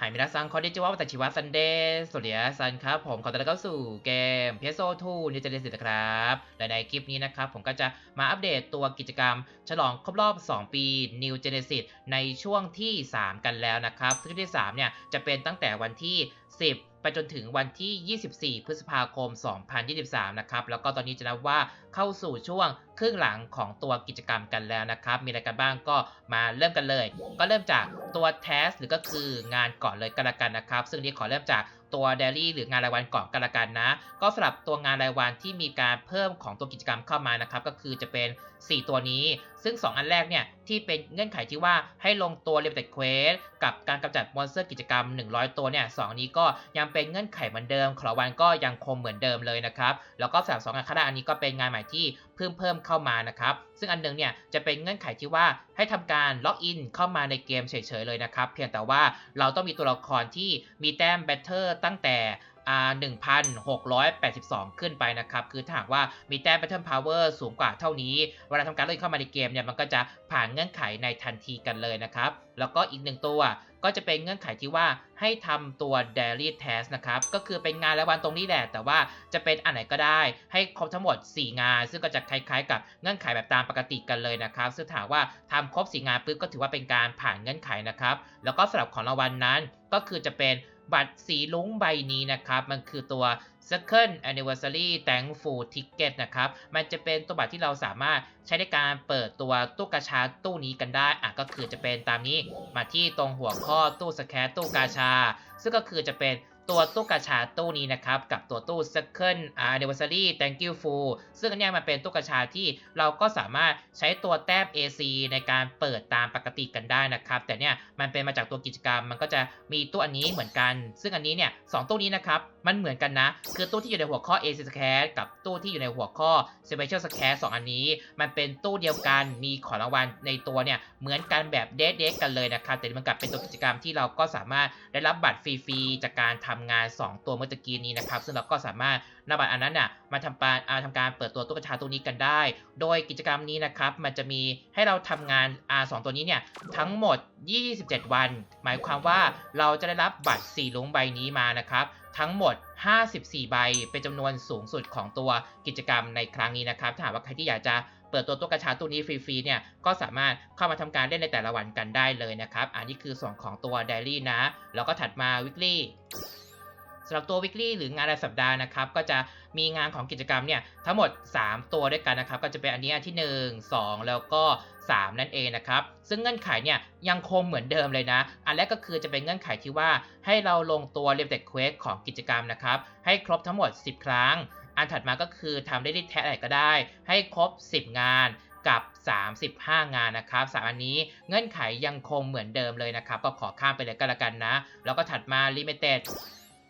หายมิราซังคอนดิจิวัตชิวะซันเดย์สวัสดีครับซันครับ ผมขอต้อนรับเข้าสู่เกม PS2 New Genesis นะครับ และในคลิปนี้นะครับ ผมก็จะมาอัปเดตตัวกิจกรรม ฉลองครบรอบ 2 ปี New Genesis ในช่วงที่ 3 กันแล้วนะครับซึ่งช่วงที่ 3 เนี่ย จะเป็นตั้งแต่วันที่ 10ไปจนถึงวันที่ 24 พฤษภาคม 2023 นะครับ แล้วก็ตอนนี้จะนับว่าเข้าสู่ช่วง ครึ่งหลังของตัวกิจกรรมกันแล้วนะครับ มีอะไรกันบ้างก็มาเริ่มกันเลย ก็เริ่มจากตัวแทสหรือก็คืองานก่อนเลยกันละกันนะครับ ซึ่งนี้ขอเริ่มจากตัวเดลี่หรืองานรายวันก่อนกันละกันนะ ก็สำหรับตัวงานรายวันที่มีการเพิ่มของตัวกิจกรรมเข้ามานะครับ ก็คือจะเป็น 4 ตัวนี้ ซึ่ง 2 อันแรกเนี่ย ที่เป็นเงื่อนไขที่ว่าให้ลงตัว Limited Quest กับการกำจัดมอนสเตอร์กิจกรรม 100 ตัวเนี่ยสองนี้ก็ยังเป็นเงื่อนไขเหมือนเดิมขอรางวันก็ยังคงเหมือนเดิมเลยนะครับ แล้วก็สำหรับสองงานข้างหน้าอันนี้ก็เป็นงานใหม่ที่เพิ่มเพิ่มเข้ามานะครับ ซึ่งอันหนึงเนี่ยจะเป็นเงื่อนไขที่ว่าให้ทำการล็อกอินเข้ามาในเกมเฉยๆเลยนะครับ เพียงแต่ว่าเราต้องมีตัวละครที่มีแต้มแบตเตอร์ตั้งแต่อ่า1,682 ขึ้นไปนะครับ คือถ้าหากว่ามีแต้ม Battle Power สูงกว่าเท่านี้ เวลาทำการเล่นเข้ามาในเกมเนี่ย มันก็จะผ่านเงื่อนไขในทันทีกันเลยนะครับ แล้วก็อีกหนึ่งตัว ก็จะเป็นเงื่อนไขที่ว่าให้ทำตัว Daily test นะครับ ก็คือเป็นงานรายวันตรงนี้แหละ แต่ว่าจะเป็นอันไหนก็ได้ ให้ครบทั้งหมด 4 งาน ซึ่งก็จะคล้ายๆ กับเงื่อนไขแบบตามปกติกันเลยนะครับ ซึ่งถามว่าทำครบ 4 งานปุ๊บก็ถือว่าเป็นการผ่านเงื่อนไขนะครับ แล้วก็สำหรับของรางวัลนั้นก็คือจะเป็น บัตรสีลุ้งใบนี้นะครับ มันคือตัว Second Anniversary Thankful Ticket นะครับ มันจะเป็นตัวบัตรที่เราสามารถใช้ในการเปิดตัวตู้กาชาตู้นี้กันได้อะก็คือจะเป็นตามนี้มาที่ตรงหัวข้อตู้สแครตู้กาชา ซึ่งก็คือจะเป็น ตัวตู้กาชาตู้นี้นะครับกับตัวตู้ Second Anniversary Thank you Full ซึ่งอันเนี้ยมันเป็นตู้กาชาที่เราก็สามารถใช้ตัวแต้ม AC ในการเปิดตามปกติกันได้นะครับ แต่เนี่ยมันเป็นมาจากตัวกิจกรรม มันก็จะมีตู้อันนี้เหมือนกัน ซึ่งอันนี้เนี่ยสองตู้นี้นะครับมันเหมือนกันนะ คือตู้ที่อยู่ในหัวข้อ AC Scare กับตู้ที่อยู่ในหัวข้อ Special Scared สองอันนี้ มันเป็นตู้เดียวกันมีของรางวัลในตัวเนี่ยเหมือนกันแบบเดทเดทกันเลยนะครับแต่มันกลับเป็นตัวกิจกรรมที่เราก็สามารถได้รับบัตรฟรีๆจากการทำงาน 2 ตัวเมื่อตะกี้นี้นะครับ ซึ่งเราก็สามารถนบัตรอันนั้นน่ะมาทำการทำการเปิดตัวตู้กระชาตู้นี้กันได้ โดยกิจกรรมนี้นะครับ มันจะมีให้เราทำงาน R 2 ตัวนี้เนี่ยทั้งหมด 27 วัน หมายความว่าเราจะได้รับบัตร4ลุงใบนี้มานะครับ ทั้งหมด 54 ใบ เป็นจำนวนสูงสุดของตัวกิจกรรมในครั้งนี้นะครับ ถ้าหากว่าใครที่อยากจะเปิดตัวตู้กระชาตู้นี้ฟรีๆเนี่ยก็สามารถเข้ามาทำการเล่นในแต่ละวันกันได้เลยนะครับ อันนี้คือส่วนของตัว Daily นะ แล้วก็ถัดมา Weekly สำหรับตัว weekly หรืองานรายสัปดาห์นะครับ ก็จะมีงานของกิจกรรมเนี่ยทั้งหมด 3 ตัวด้วยกันนะครับ ก็จะเป็นอันนี้อันที่ 1 2 แล้วก็ 3 นั่นเองนะครับ ซึ่งเงื่อนไขเนี่ยยังคงเหมือนเดิมเลยนะ อันแรกก็คือจะเป็นเงื่อนไขที่ว่าให้เราลงตัว limited quest ของกิจกรรมนะครับ ให้ครบทั้งหมด 10 ครั้ง อันถัดมาก็คือทำได้ที่แท็อะไรก็ได้ ให้ครบ 10 งานกับ 35 งานนะครับสามอันนี้เงื่อนไขยังคงเหมือนเดิมเลยนะครับ ก็ขอข้ามไปเลยก็แล้วกันนะ แล้วก็ถัดมา limited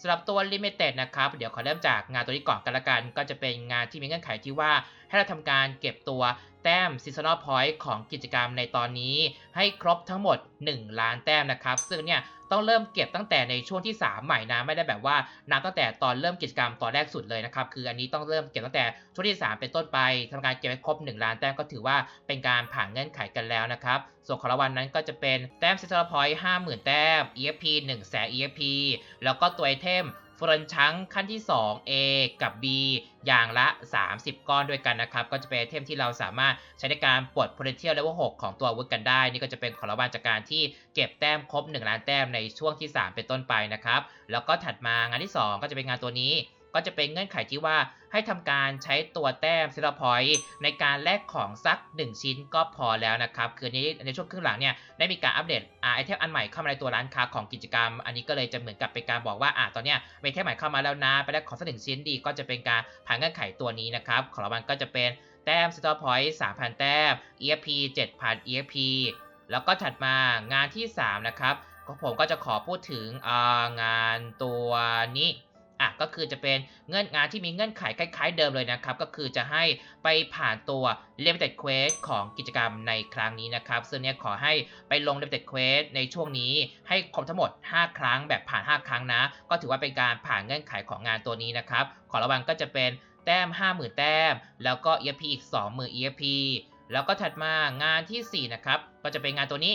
สำหรับตัว Limited นะครับ เดี๋ยวขอเริ่มจากงานตัวนี้ก่อนกันละกัน ก็จะเป็นงานที่มีเงื่อนไขที่ว่าให้เราทำการเก็บตัว แต้ม Seasonal Point ของกิจกรรมในตอนนี้ ให้ครบทั้งหมด 1 ล้านแต้มนะครับ ซึ่งเนี่ยต้องเริ่มเก็บตั้งแต่ในช่วงที่ 3 ใหม่นะไม่ได้แบบว่านับตั้งแต่ตอนเริ่มกิจกรรมตอนแรกสุดเลยนะครับคืออันนี้ต้องเริ่มเก็บตั้งแต่ช่วงที่ 3 เป็นต้นไปทำการเก็บให้ครบ 1 ล้านแต้มก็ถือว่าเป็นการผ่านเงื่อนไขกันแล้วนะครับส่วนของรางวัลนั้นก็จะเป็นแต้ม Seasonal Point 50,000แต้ม EFP 1แสน EFP แล้วก็ตัวไอเทม ฟรนชังขั้นที่ 2 A กับ B อย่างละ 30 ก้อนด้วยกันนะครับ ก็จะเป็นไอเทมที่เราสามารถใช้ในการปลด potential level 6 ของตัวอาวุธกันได้ นี่ก็จะเป็นของรางวัลจากการที่เก็บแต้มครบ 1 ล้านแต้มในช่วงที่ 3 เป็นต้นไปนะครับ แล้วก็ถัดมางานที่ 2 ก็จะเป็นงานตัวนี้ ก็จะเป็นเงื่อนไขที่ว่าให้ทำการใช้ตัวแต้มซิลพอยต์ในการแลกของสัก 1 ชิ้นก็พอแล้วนะครับคือนี้ในช่วงครึ่งหลังเนี่ยได้มีการอัปเดตไอเทมอันใหม่เข้ามาในตัวร้านค้าของกิจกรรม อันนี้ก็เลยจะเหมือนกับเป็นการบอกว่าอะตอนเนี้ยไอเทมใหม่เข้ามาแล้วนะไปได้ของสักหนึ่งชิ้นดีก็จะเป็นการผ่านเงื่อนไขตัวนี้นะครับของรางวัลก็จะเป็นแต้มซิลพอยต์3,000 แต้ม EFP 7,000 EFP แล้วก็ถัดมางานที่ 3 นะครับก็ผมก็จะขอพูดถึงงานตัวนี้ อะก็คือจะเป็นเงื่อนงานที่มีเงื่อนไขคล้าย ๆ เดิมเลยนะครับ ก็คือจะให้ไปผ่านตัว Limited Quest ของกิจกรรมในครั้งนี้นะครับ ซึ่งเนี่ยขอให้ไปลง Limited Quest ในช่วงนี้ให้ครบทั้งหมด 5 ครั้งแบบผ่าน 5 ครั้งนะ ก็ถือว่าเป็นการผ่านเงื่อนไขของงานตัวนี้นะครับ ขอระวังก็จะเป็นแต้ม 50,000 แต้ม แล้วก็ EFP อีก 20,000 EFP แล้วก็ถัดมางานทีสี่4 นะครับ ก็จะเป็นงานตัวนี้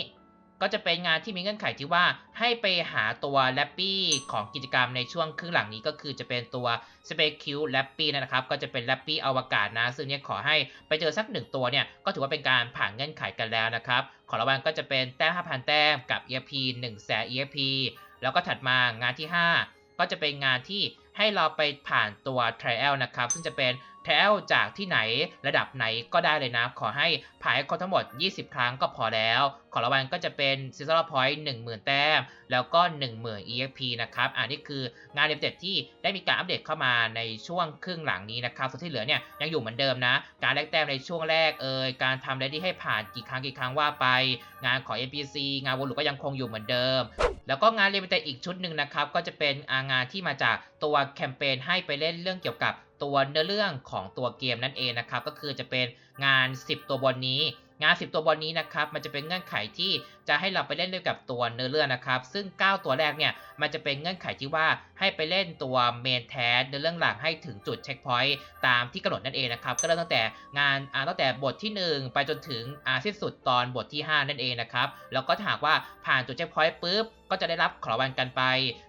ก็จะเป็นงานที่มีเงื่อนไขที่ว่าให้ไปหาตัวแรปปี้ของกิจกรรมในช่วงครึ่งหลังนี้ก็คือจะเป็นตัวสเปคิวแรปปี้นะครับ ก็จะเป็นแรปปี้อวกาศนะ ซึ่งเนี่ยขอให้ไปเจอสักหนึ่งตัวเนี่ย ก็ถือว่าเป็นการผ่านเงื่อนไขกันแล้วนะครับ ขอรางวัลก็จะเป็นแต้ม5,000 แต้มกับ EFP 1แสน EFP แล้วก็ถัดมางานที่ 5 ก็จะเป็นงานที่ให้เราไปผ่านตัว Trial นะครับ ซึ่งจะเป็น Trial จากที่ไหนระดับไหนก็ได้เลยนะ ขอให้ผ่านให้ครบทั้งหมด 20 ครั้งก็พอแล้ว ของรางวัลก็จะเป็น Seasonal Point 10,000 แต้ม แล้วก็ 10,000 EXP นะครับ อันนี้คืองานเดเต็ดที่ได้มีการอัปเดตเข้ามาในช่วงครึ่งหลังนี้นะครับ ส่วนที่เหลือเนี่ยยังอยู่เหมือนเดิมนะ การแลกแต้มในช่วงแรกเอ่ย การทำได้ที่ให้ผ่านกี่ครั้งกี่ครั้งว่าไป งานของ NPC งานวนลูปก็ยังคงอยู่เหมือนเดิมแล้วก็งานเรมิเต็ดอีกชุดหนึ่งนะครับ ก็จะเป็นางานที่มาจากตัวแคมเปญให้ไปเล่นเรื่องเกี่ยวกับตัวเนื้อเรื่องของตัวเกมนั่นเองนะครับ ก็คือจะเป็นงาน 10 ตัวบนนี้ งาน 10 ตัวบนนี้นะครับ มันจะเป็นเงื่อนไขที่ จะให้เราไปเล่นด้วยกับตัวเนื้อเรื่องนะครับ ซึ่ง 9 ตัวแรกเนี่ย มันจะเป็นเงื่อนไขที่ว่าให้ไปเล่นตัวเมนแทสเนื้อเรื่องหลักให้ถึงจุดเช็คพอยต์ตามที่กำหนดนั่นเองนะครับ ก็เริ่มตั้งแต่งานตั้งแต่บทที่ 1 ไปจนถึงอาสิ้นสุดตอนบทที่ 5 นั่นเองนะครับ แล้วก็ถ้าหากว่าผ่านจุดเช็คพอยต์ปุ๊บก็จะได้รับขอรางวัลกันไป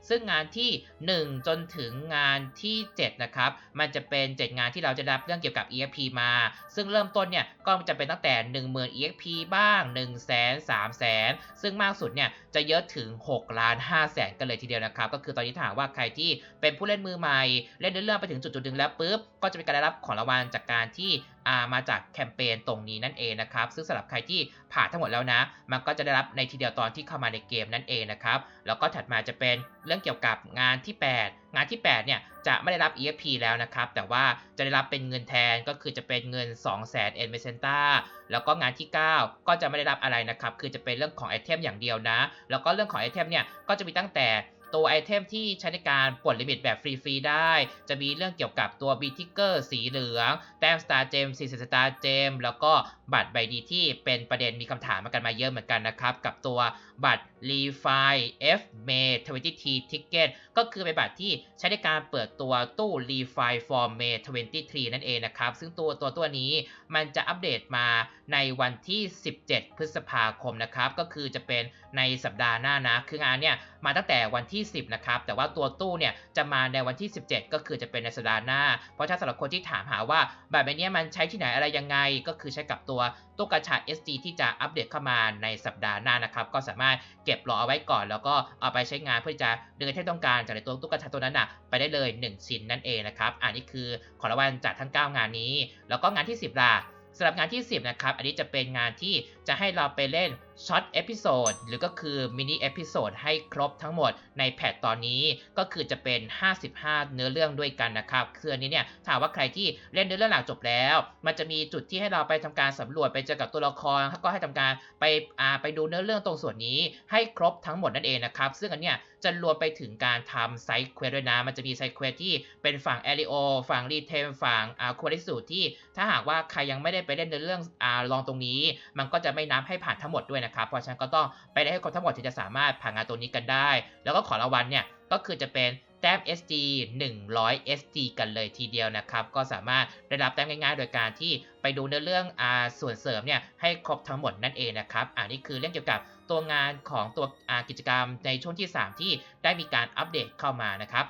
ซึ่งงานที่ 1 จนถึงงานที่ 7 นะครับ มันจะเป็น 7 งานที่เราจะรับเรื่องเกี่ยวกับ EXP มา ซึ่งเริ่มต้นเนี่ยก็จะเป็นตั้งแต่ 10,000 EXP บ้าง 1 0 0 0 0 0 3 0 0 0 0ซึ่งมากสุดเนี่ยจะเยอะถึง6ล้าน5แสนกันเลยทีเดียวนะครับ ก็คือตอนนี้ถาหากว่าใครที่เป็นผู้เล่นมือใหม่ เล่นเรื่องไปถึงจุดจุดๆหนึ่งแล้วปุ๊บ ก็จะเป็นการได้รับของรางวัลจากการที่มาจากแคมเปญตรงนี้นั่นเองนะครับ ซึ่งสำหรับใครที่ผ่านทั้งหมดแล้วนะ มันก็จะได้รับในทีเดียวตอนที่เข้ามาในเกมนั่นเองนะครับ แล้วก็ถัดมาจะเป็นเรื่องเกี่ยวกับงานที่ 8 งานที่ 8 เนี่ย จะไม่ได้รับ EFP แล้วนะครับ แต่ว่าจะได้รับเป็นเงินแทนก็คือจะเป็นเงิน 2 0 0 0 0 0เอ็นเมเซนต้าแล้วก็งานที่ 9 ก็จะไม่ได้รับอะไรนะครับ คือจะเป็นเรื่องของไอเทมอย่างเดียวนะ แล้วก็เรื่องของไอเทมเนี่ย ก็จะมีตั้งแต่ ตัวไอเทมที่ใช้ในการปลดลิมิตแบบฟรี ๆ ได้ จะมีเรื่องเกี่ยวกับตัวบีทิกเกอร์สีเหลือง แต้มสตาร์เจม40สตาร์เจมแล้วก็บัตรใบดีที่เป็นประเด็นมีคำถามมากันมาเยอะเหมือนกันนะครับ กับตัวบัตร r e f i F May 20T Ticket ก็คือเป็นบัตรที่ใช้ในการเปิดตัวตู้ r e f i for May 23 นั่นเองนะครับ ซึ่งตัวตัวตัวนี้มันจะอัปเดตมาในวันที่ 17 พฤษภาคมนะครับ ก็คือจะเป็นในสัปดาห์หน้านะ คืองานเนี่ยมาตั้งแต่วันที่10นะครับแต่ว่าตัวตู้เนี่ยจะมาในวันที่ 17 ก็คือจะเป็นในสัปดาห์หน้า เพราะถ้าสำหรับคนที่ถามหาว่าบัตรใบนี้มันใช้ที่ไหนอะไรยังไง ก็คือใช้กับตัวตู้กระชา SD ที่จะอัปเดตเข้ามาในสัปดาห์หน้านะครับก็สามารถเก็บรอเอาไว้ก่อน แล้วก็เอาไปใช้งานเพื่อจะดึงที่ต้องการจากในตัวตู้กระชาตัวนั้นนะไปได้เลย 1 ชิ้นนั่นเองนะครับอันนี้คือของรางวัลจากทั้ง 9 งานนี้ แล้วก็งานที่ 10ล่ะ สำหรับงานที่ 10 นะครับ อันนี้จะเป็นงานที่จะให้เราไปเล่นช็อตเอพิโซดหรือก็คือมินิเอพิโซดให้ครบทั้งหมดในแพทตอนนี้ก็คือจะเป็น 55 เนื้อเรื่องด้วยกันนะครับคืออันนี้เนี่ยถามว่าใครที่เล่นเนื้อเรื่องหลักจบแล้ว มันจะมีจุดที่ให้เราไปทำการสำรวจไปเจอกับตัวละครแล้วก็ให้ทำการไปอ่าไปดูเนื้อเรื่องตรงส่วนนี้ให้ครบทั้งหมดนั่นเองนะครับ ซึ่งอันเนี้ย จะรวมไปถึงการทำไซต์เควสด้วยนะ มันจะมีไซต์เควสที่เป็นฝั่งแอริโอฝั่งรีเทมฝั่งอาควอลิสูที่ ถ้าหากว่าใครยังไม่ได้ไปเล่นในเรื่องอาลองตรงนี้ มันก็จะไม่นับให้ผ่านทั้งหมดด้วยนะครับ เพราะฉะนั้นก็ต้องไปได้ให้ครบทั้งหมดถึงจะสามารถผ่านงานตัวนี้กันได้ แล้วก็ขอรางวัลเนี่ยก็คือจะเป็นแต้ม SD 100 SD กันเลยทีเดียวนะครับ ก็สามารถได้รับแต้มง่ายๆ โดยการที่ไปดูในเรื่องอาส่วนเสริมเนี่ยให้ครบทั้งหมดนั่นเองนะครับ อันนี้คือเรื่องเกี่ยวกับ ตัวงานของตัวกิจกรรมในช่วงที่ 3 ที่ได้มีการอัปเดตเข้ามานะครับ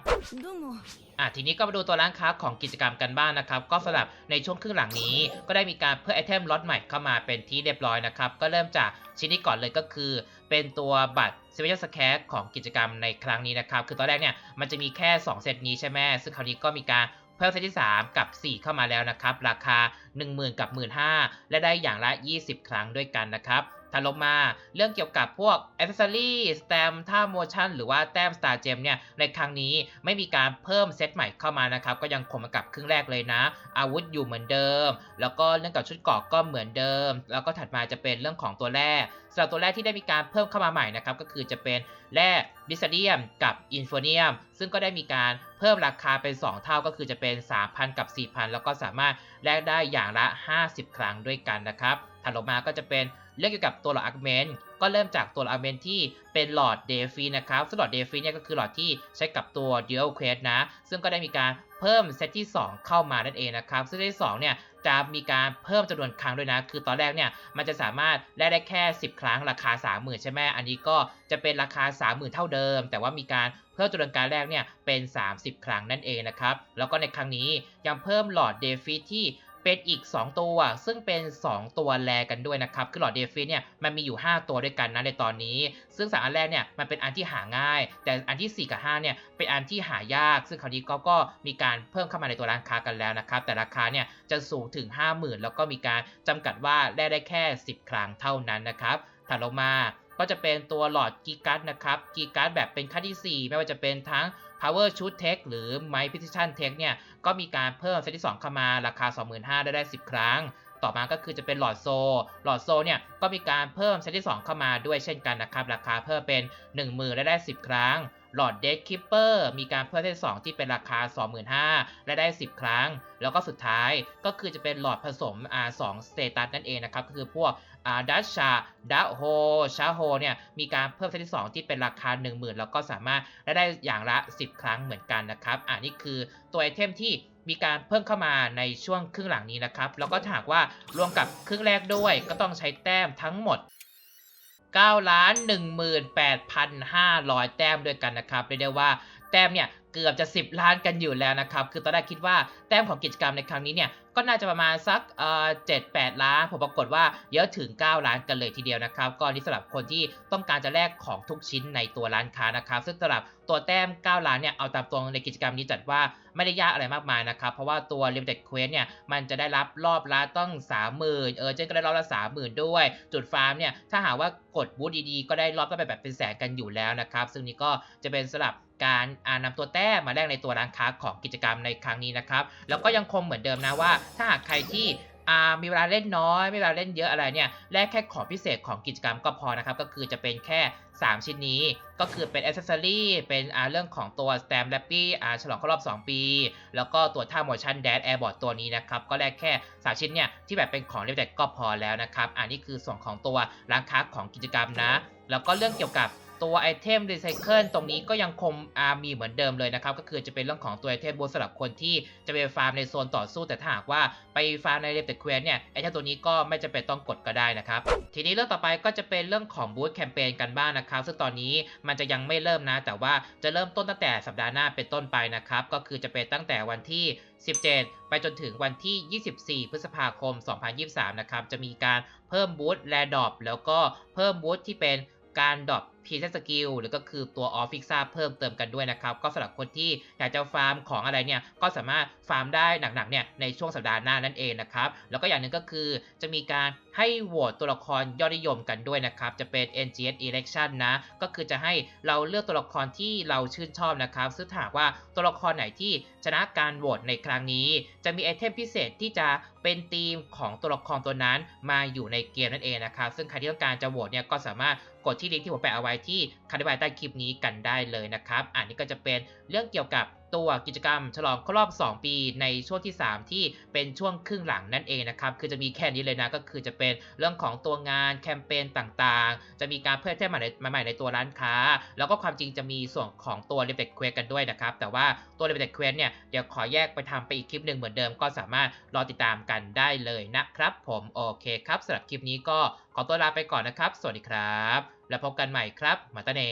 ทีนี้ก็มาดูตัวร้านค้าของกิจกรรมกันบ้างนะครับ ก็สำหรับในช่วงครึ่งหลังนี้ ก็ได้มีการเพิ่มไอเทมล็อตใหม่เข้ามาเป็นที่เรียบร้อยนะครับ ก็เริ่มจากชิ้นนี้ก่อนเลยก็คือ เป็นตัวบัตรเซเว่นสแคร์ของกิจกรรมในครั้งนี้นะครับ คือตอนแรกเนี่ยมันจะมีแค่ 2 เซตนี้ใช่ไหมซึ่งคราวนี้ก็มีการเพิ่มเซตที่ 3 กับ 4 เข้ามาแล้วนะครับ ราคา 10,000 กับ 15,000 และได้อย่างละ 20 ครั้งด้วยกันนะครับ ถัดลงมาเรื่องเกี่ยวกับพวก Accessory สแตมท่า motion หรือว่าแต้ม Star Gem เนี่ยในครั้งนี้ไม่มีการเพิ่มเซตใหม่เข้ามานะครับก็ยังคงมากับครึ่งแรกเลยนะ อาวุธอยู่เหมือนเดิม แล้วก็เรื่องกับชุดเกราะก็เหมือนเดิม แล้วก็ถัดมาจะเป็นเรื่องของตัวแร่สำหรับตัวแร่ที่ได้มีการเพิ่มเข้ามาใหม่นะครับก็คือจะเป็นแร่ดิสเดียมกับอินโฟเนียมซึ่งก็ได้มีการเพิ่มราคาเป็น 2 เท่าก็คือจะเป็น 3,000 กับ 4,000 แล้วก็สามารถแลกได้อย่างละ 50 ครั้งด้วยกันนะครับถัดลงมาก็จะเป็น เรื่องเกี่ยวกับตัวหลอดอาร์เมนก็เริ่มจากตัวหลอดอาร์เมนที่เป็นหลอดเดฟีนะครับซึ่งหลอดเดฟีเนี่ยก็คือหลอดที่ใช้กับตัว Dual Quest นะ ซึ่งก็ได้มีการเพิ่มเซตที่ 2 เข้ามานั่นเองนะครับ ซึ่งเซตที่2เนี่ยจะมีการเพิ่มจำนวนครั้งด้วยนะ คือตอนแรกเนี่ยมันจะสามารถแลกได้แค่ 10 ครั้งราคา 30,000 ใช่ไหมอันนี้ก็จะเป็นราคา 30,000 เท่าเดิม แต่ว่ามีการเพิ่มจำนวนการแลกเนี่ยเป็น 30 ครั้งนั่นเองนะครับ แล้วก็ในครั้งนี้ยังเพิ่มหลอดเดฟิที่ เป็นอีก 2 ตัว ซึ่งเป็น 2 ตัวแลกันด้วยนะครับ คือหลอดเดฟิเนี่ยมันมีอยู่ 5 ตัวด้วยกันนะในตอนนี้ ซึ่งสามอันแรกเนี่ยมันเป็นอันที่หาง่าย แต่อันที่ 4 กับ 5 เนี่ยเป็นอันที่หายาก ซึ่งคราวนี้ก็ก็มีการเพิ่มเข้ามาในตัวร้านค้ากันแล้วนะครับ แต่ราคาเนี่ยจะสูงถึง 50,000 แล้วก็มีการจำกัดว่าแลกได้แค่ 10 ครั้งเท่านั้นนะครับถัดลงมาก็จะเป็นตัวหลอดกีกัสนะครับ กีกัสแบบเป็นขั้นที่ 4 ไม่ว่าจะเป็นทั้ง Power Shoot Tech หรือ My Precision Tech เนี่ยก็มีการเพิ่มเซตที่ 2 เข้ามาราคา 25,000ได้ได้ 10 ครั้ง ต่อมาก็คือจะเป็นหลอดโซ หลอดโซเนี่ยก็มีการเพิ่มเซตที่ 2 เข้ามาด้วยเช่นกันนะครับ ราคาเพิ่มเป็น 10,000ได้ได้ 10 ครั้ง หลอด Dead Keeper มีการเพิ่มเซตที่2ที่เป็นราคา 25,000 และได้ 10 ครั้ง แล้วก็สุดท้ายก็คือจะเป็นหลอดผสม R2 สเตตัสนั่นเองนะครับ ก็คือพวกดัชชาดัโฮชาโฮเนี่ยมีการเพิ่มเซตที่ 2 ที่เป็นราคา 10,000 แล้วก็สามารถได้ได้อย่างละ 10 ครั้งเหมือนกันนะครับอ่านี่คือตัวไอเทมที่มีการเพิ่มเข้ามาในช่วงครึ่งหลังนี้นะครับ แล้วก็ถากว่ารวมกับครึ่งแรกด้วยก็ต้องใช้แต้มทั้งหมด 9ล้าน18,500 แต้มด้วยกันนะครับเรียกได้ว่าแต้มเนี่ยเกือบจะ 10 ล้านกันอยู่แล้วนะครับ คือตอนแรกคิดว่าแต้มของกิจกรรมในครั้งนี้เนี่ย ก็น่าจะประมาณสักเอ่อ7-8ล้าน ผมปรากฏว่าเยอะถึง 9 ล้านกันเลยทีเดียวนะครับ ก็นี่สำหรับคนที่ต้องการจะแลกของทุกชิ้นในตัวร้านค้านะครับ ซึ่งสำหรับตัวแต้ม 9 ล้านเนี่ย เอาตามตรงในกิจกรรมนี้จัดว่าไม่ได้ยากอะไรมากมายนะครับ เพราะว่าตัว Limited Quest เนี่ย มันจะได้รับรอบละต้อง 30,000 เออเจนก็ได้รอบละ 30,000 ด้วย จุดฟาร์มเนี่ย ถ้าหากว่ากดบูธดีๆ ก็ได้รอบก็แบบเป็นแสนกันอยู่แล้วนะครับ ซึ่งนี่ก็จะเป็นสำหรับการนำตัวแต้มมาแลกในตัวร้านค้าของกิจกรรมในครั้งนี้นะครับ แล้วก็ยังคงเหมือนเดิมนะว่าถ้าหากใครที่มีเวลาเล่นน้อยไม่เวลาเล่นเยอะอะไรเนี่ยแลกแค่ของพิเศษของกิจกรรมก็พอนะครับก็คือจะเป็นแค่ 3 ชิ้นนี้ ก็คือเป็นอ c เซ s ซอรี่เป็นเรื่องของตัว Stamp r a p p y ฉลองครบรอบ 2 ปี แล้วก็ตัวท่า motion dash airboard ตัวนี้นะครับ ก็แลกแค่ 3 ชิ้นเนี่ยที่แบบเป็นของเรียบแต่ก็พอแล้วนะครับ อันนี้คือส่วนของตัวร้านค้าของกิจกรรมนะ แล้วก็เรื่องเกี่ยวกับ ตัวไอเทมรีไซเคิลตรงนี้ก็ยังคงมีเหมือนเดิมเลยนะครับ ก็คือจะเป็นเรื่องของตัวไอเทมบนสำหรับคนที่จะไปฟาร์มในโซนต่อสู้แต่ถ้าหากว่าไปฟาร์มในเรปเตอร์เควสเนี่ยไอเทมตัวนี้ก็ไม่จำเป็นต้องกดก็ได้นะครับ ทีนี้เรื่องต่อไปก็จะเป็นเรื่องของบูธแคมเปญกันบ้างนะครับ ซึ่งตอนนี้มันจะยังไม่เริ่มนะ แต่ว่าจะเริ่มต้นตั้งแต่สัปดาห์หน้าเป็นต้นไปนะครับก็คือจะเป็นตั้งแต่วันที่ 17 ไปจนถึงวันที่ 24 พฤษภาคม 2023 นะครับจะมีการเพิ่มบูธแลดอปแล้วก็เพิ่มบูธที่เป็นการดรอป พีเซสกิลหรือก็คือตัวออฟฟิกซ่าเพิ่มเติมกันด้วยนะครับ ก็สำหรับคนที่อยากจะฟาร์มของอะไรเนี่ย ก็สามารถฟาร์มได้หนักๆเนี่ยในช่วงสัปดาห์หน้านั่นเองนะครับ แล้วก็อย่างหนึ่งก็คือจะมีการให้โหวตตัวละครยอดนิยมกันด้วยนะครับ จะเป็น NGS Election นะ ก็คือจะให้เราเลือกตัวละครที่เราชื่นชอบนะครับ ซึ่งถ้าหากว่าตัวละครไหนที่ชนะการโหวตในครั้งนี้ จะมีไอเทมพิเศษที่จะ เป็นธีมของตัวละครตัวนั้นมาอยู่ในเกมนั่นเองนะครับ ซึ่งใครที่ต้องการจะโหวตเนี่ยก็สามารถกดที่ลิงก์ที่ผมแปะเอาไว้ที่คำอธิบายใต้คลิปนี้กันได้เลยนะครับ อันนี้ก็จะเป็นเรื่องเกี่ยวกับตัวกิจกรรมฉลองครบรอบ 2 ปีในช่วงที่ 3 ที่เป็นช่วงครึ่งหลังนั่นเองนะครับ คือจะมีแค่นี้เลยนะ ก็คือจะเป็นเรื่องของตัวงานแคมเปญต่างๆ จะมีการเพิ่มเติมใหม่ในใหม่ในตัวร้านค้า แล้วก็ความจริงจะมีส่วนของตัว l i m i t e d Quest กันด้วยนะครับ แต่ว่าตัว l i m i t e d Quest เนี่ย เดี๋ยวขอแยกไปทำไปอีกคลิปหนึ่งเหมือนเดิม ก็สามารถรอติดตามกันได้เลยนะครับ ผมโอเคครับสำหรับคลิปนี้ก็ขอตัวลาไปก่อนนะครับ สวัสดีครับ แล้วพบกันใหม่ครับ มาตาเน